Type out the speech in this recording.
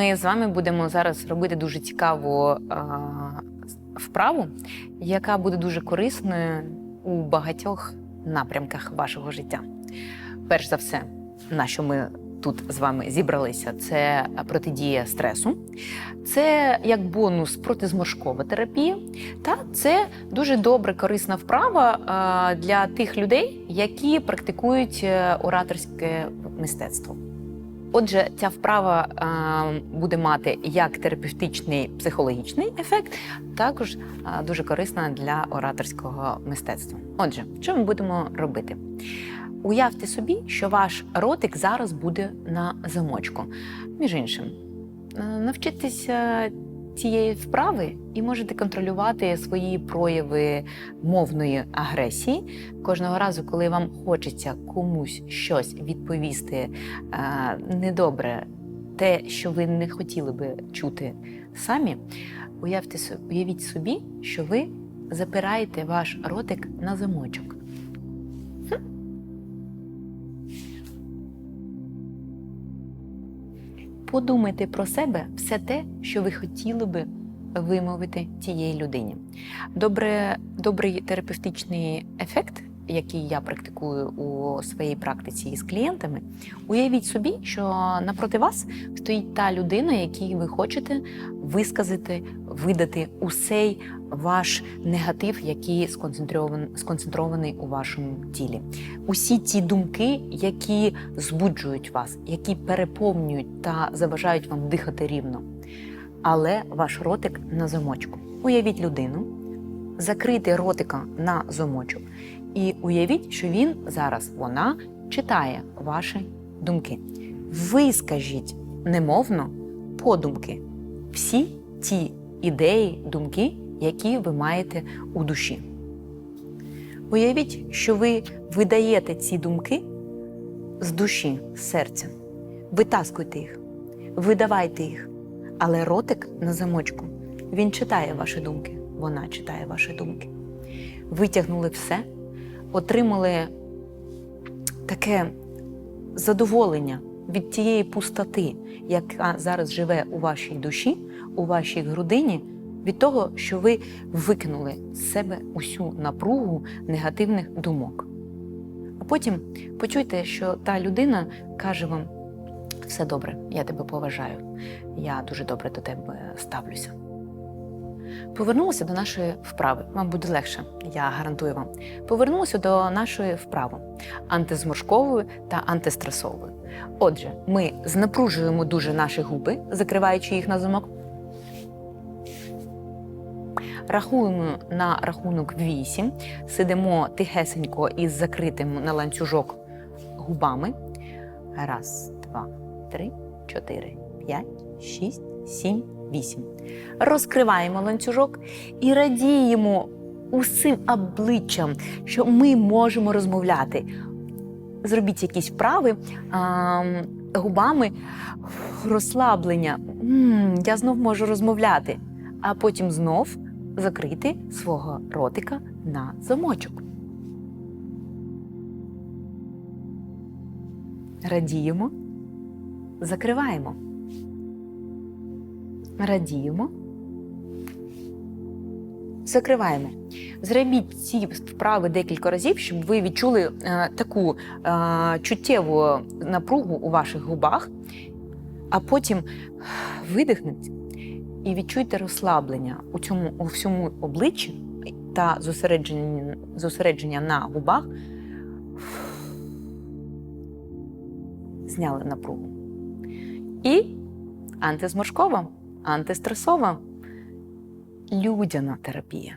Ми з вами будемо зараз робити дуже цікаву вправу, яка буде дуже корисною у багатьох напрямках вашого життя. Перш за все, на що ми тут з вами зібралися, це протидія стресу, це як бонус протизморшкова терапія, та це дуже добре корисна вправа для тих людей, які практикують е, ораторське мистецтво. Отже, ця вправа а, буде мати як терапевтичний психологічний ефект, також а, дуже корисна для ораторського мистецтва. Отже, що ми будемо робити? Уявте собі, що ваш ротик зараз буде на замочку. Між іншим, е, навчитися цієї вправи і можете контролювати свої прояви мовної агресії кожного разу, коли вам хочеться комусь щось відповісти е, недобре, те, що ви не хотіли би чути самі, уявте, уявіть собі, що ви запираєте ваш ротик на замочок. Подумайте про себе все те, що ви хотіли би вимовити тієї людині. Добре, добрий терапевтичний ефект, який я практикую у своїй практиці із клієнтами, уявіть собі, що напроти вас стоїть та людина, якій ви хочете висказати, видати усей ваш негатив, який сконцентрований, у вашому тілі. Усі ті думки, які збуджують вас, які переповнюють та заважають вам дихати рівно. Але ваш ротик на замочку. Уявіть людину, закрийте ротика на замочок, і уявіть, що він зараз вона читає ваші думки. Вискажіть немовно подумки всі ті ідеї, думки, які ви маєте у душі. Уявіть, що ви видаєте ці думки з душі, з серця. Витаскуйте їх, видавайте їх. Але ротик на замочку. Він читає ваші думки, вона читає ваші думки. Витягнули все, отримали таке задоволення від тієї пустоти, яка зараз живе у вашій душі, у вашій грудині, від того, що ви викинули з себе усю напругу негативних думок. А потім почуйте, що та людина каже вам: все добре, я тебе поважаю, я дуже добре до тебе ставлюся. Повернулися до нашої вправи. Вам буде легше, я гарантую вам. Повернулися до нашої вправи антизморшкової та антистресової. Отже, ми знапружуємо дуже наші губи, закриваючи їх на замок. Рахуємо на рахунок 8, сидимо тихесенько із закритим на ланцюжок губами. Раз, два, три, чотири, п'ять, шість, сім, вісім. Розкриваємо ланцюжок і радіємо усім обличчям, що ми можемо розмовляти. Зробіть якісь вправи а, губами розслаблення. м я знов можу розмовляти, а потім знов закрити свого ротика на замочок. Радіємо, закриваємо. Радіємо. Закриваємо. Зробіть ці вправи декілька разів, щоб ви відчули е, таку е, чуттєву напругу у ваших губах, а потім видихніть і відчуйте розслаблення у цьому у всьому обличчі та зосередження, зосередження на губах. Зняли напругу. І антизморшкова, антистресова, людяна терапія.